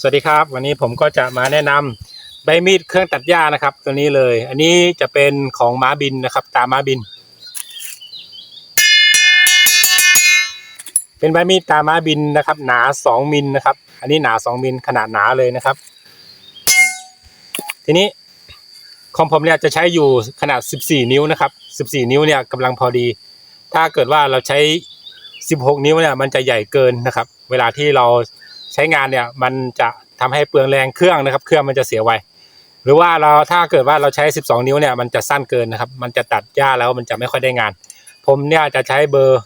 สวัสดีครับ วันนี้ผมก็จะมาแนะนำใบมีดเครื่องตัดหญ้านะครับ ตัวนี้เลย อันนี้จะเป็นของม้าบินนะครับ ตาม้าบิน เป็นใบมีดตาม้าบินนะครับ หนา2มิลนะครับ อันนี้หนา2มิลขนาดหนาเลยนะครับ ทีนี้ของผมเนี่ยจะใช้อยู่ขนาด 14 นิ้วนะครับ 14 นิ้วเนี่ยกำลังพอดี ถ้าเกิดว่าเราใช้ 16 นิ้วเนี่ยมันจะใหญ่เกินนะครับ เวลาที่เรา ช้งานเนี่ยมันจะทำให้เปลืองแรงเครื่องนะครับ เครื่องมันจะเสียไวหรือว่าเราถ้าเกิดว่าเราใช้ 12 นิ้วเนี่ยมันจะสั้นเกินนะครับ มันจะตัดหญ้าแล้วมันจะไม่ค่อยได้งาน ผมเนี่ยจะใช้เบอร์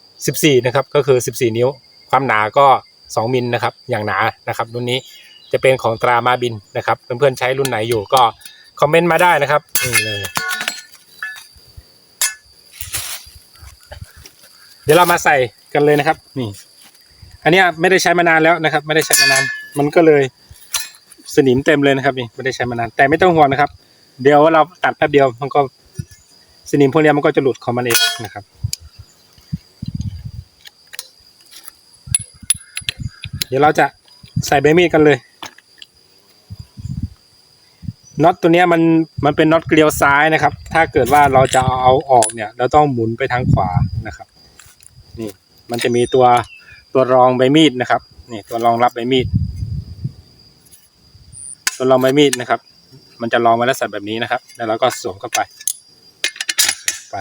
14 นะครับ ก็คือ 14 นิ้ว ความหนาก็ 2 มิลนะครับ อย่างหนานะครับรุ่นนี้จะเป็นของตรามาบินนะครับเพื่อนๆใช้รุ่นไหนอยู่ก็คอมเมนต์มาได้นะครับนี่เลยเดี๋ยวเรามาใส่กันเลยนะครับ นี่ อันนี้ไม่ได้ใช้มานานแล้วนะครับ ไม่ได้ใช้มานาน มันก็เลยสนิมเต็มเลยนะครับนี่ไม่ได้ใช้มานานแต่ไม่ต้องห่วงนะครับ เดี๋ยวเราตัดแป๊บเดียวมันก็สนิมพวกนี้มันก็จะหลุดของมันเองนะครับเดี๋ยวเราจะใส่ใบมีดกันเลยน็อตตัวนี้มันมันเป็นน็อตเกลียวซ้ายนะครับ ถ้าเกิดว่าเราจะเอาออกเนี่ย เราต้องหมุนไปทางขวานะครับ นี่มันจะมีตัว ตัวรองใบมีดนะครับนี่ตัวรองรับใบมีด ตัวรองใบมีดนะครับ มันจะรองไว้ลักษณะแบบนี้นะครับ แล้วเราก็สวมเข้าไปไป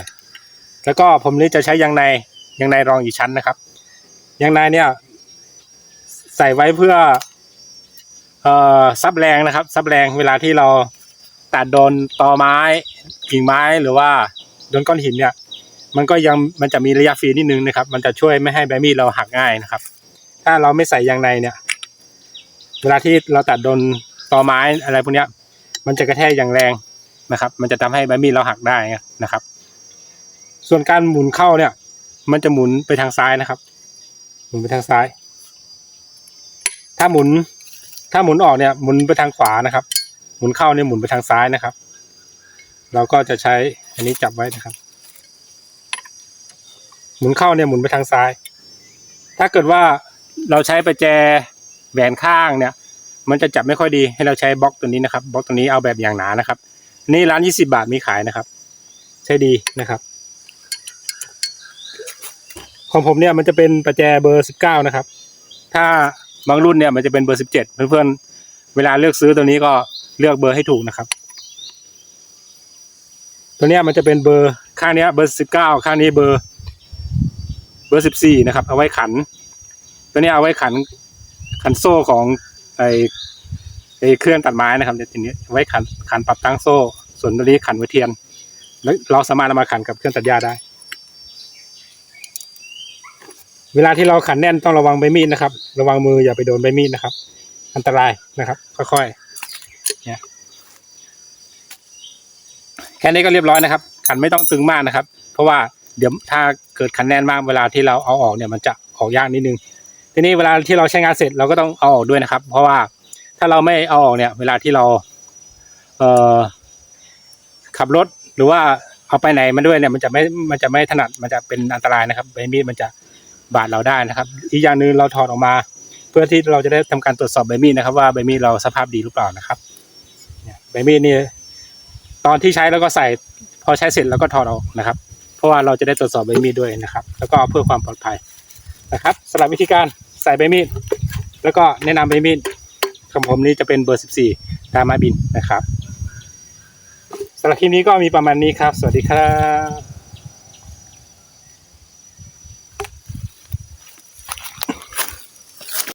แล้วก็ผมนี้จะใช้ยางในยางในรองอีกชั้นนะครับยางในเนี่ยใส่ไว้เพื่อเอ่อซับแรงนะครับซับแรงเวลาที่เราตัดโดนตอไม้กิ่งไม้หรือว่าโดนก้อนหินเนี่ย มันก็ยังมันจะมีระยะฟรีนิดนึงนะครับ มันจะช่วยไม่ให้ใบมีดเราหักง่ายนะครับ ถ้าเราไม่ใส่ยางในเนี่ย เวลาที่เราตัดโดนตอไม้อะไรพวกนี้มันจะกระแทกอย่างแรงนะครับ มันจะทำให้ใบมีดเราหักได้นะครับ ส่วนการหมุนเข้าเนี่ย มันจะหมุนไปทางซ้ายนะครับ หมุนไปทางซ้าย ถ้าหมุน ถ้าหมุนออกเนี่ย หมุนไปทางขวานะครับ หมุนเข้าเนี่ยหมุนไปทางซ้ายนะครับ เราก็จะใช้อันนี้จับไว้นะครับ หมุนเข้าเนี่ยหมุนไปทางซ้าย ถ้าเกิดว่าเราใช้ประแจแหวนข้างเนี่ย มันจะจับไม่ค่อยดีให้เราใช้บล็อกตัวนี้นะครับบล็อกตัวนี้เอาแบบอย่างหนานะครับ นี่ร้านยี่สิบาทมีขายนะครับ ใช้ดีนะครับ ของผมเนี่ยมันจะเป็นประแจเบอร์สิบเก้านะครับ ถ้าบางรุ่นเนี่ยมันจะเป็นเบอร์สิบเจ็ดเพื่อนๆเวลาเลือกซื้อตัวนี้ก็เลือกเบอร์ให้ถูกนะครับ ตัวเนี้ยมันจะเป็นเบอร์ข้างเนี้ยเบอร์สิบเก้าข้างนี้เบอร์ เบอร์สิบสี่นะครับ เอาไว้ขัน ตัวนี้เอาไว้ขันขันโซ่ของไอไอเครื่องตัดไม้นะครับเดี๋ยวทีนี้ไว้ขันขันปรับตั้งโซ่ ส่วนตัวนี้ขันไว้เทียน แล้วเราสามารถเอามาขันกับเครื่องตัดหญ้าได้ เวลาที่เราขันแน่นต้องระวังใบมีดนะครับ ระวังมืออย่าไปโดนใบมีดนะครับ อันตรายนะครับ ค่อยๆเนี่ยแค่นี้ก็เรียบร้อยนะครับ ขันไม่ต้องตึงมากนะครับ เพราะว่า เดี๋ยวถ้าเกิดขันแน่นมากเวลาที่เราเอาออกเนี่ยมันจะออกยากนิดนึง ทีนี้เวลาที่เราใช้งานเสร็จเราก็ต้องเอาออกด้วยนะครับ เพราะว่าถ้าเราไม่เอาออกเนี่ย เวลาที่เราเอ่อขับรถหรือว่าเอาไปไหนมาด้วยเนี่ยมันจะไม่ มันจะไม่ถนัด มันจะเป็นอันตรายนะครับใบมีดมันจะบาดเราได้นะครับ อีกอย่างหนึ่งเราถอดออกมา เพื่อที่เราจะได้ทำการตรวจสอบใบมีดนะครับ ว่าใบมีดเราสภาพดีหรือเปล่านะครับใบมีดนี่ตอนที่ใช้แล้วก็ใส่พอใช้เสร็จแล้วก็ถอดออกนะครับ ราะว่าเราจะได้ตรวจสอบใบมีดด้วยนะครับ แล้วก็เพื่อความปลอดภัยนะครับสำหรับวิธีการใส่ใบมีด แล้วก็แนะนำใบมีดของผมนี้จะเป็นเบอร์ 14 ตามมาบินนะครับสำหรับคลิปนี้ก็มีประมาณนี้ครับ สวัสดีครับ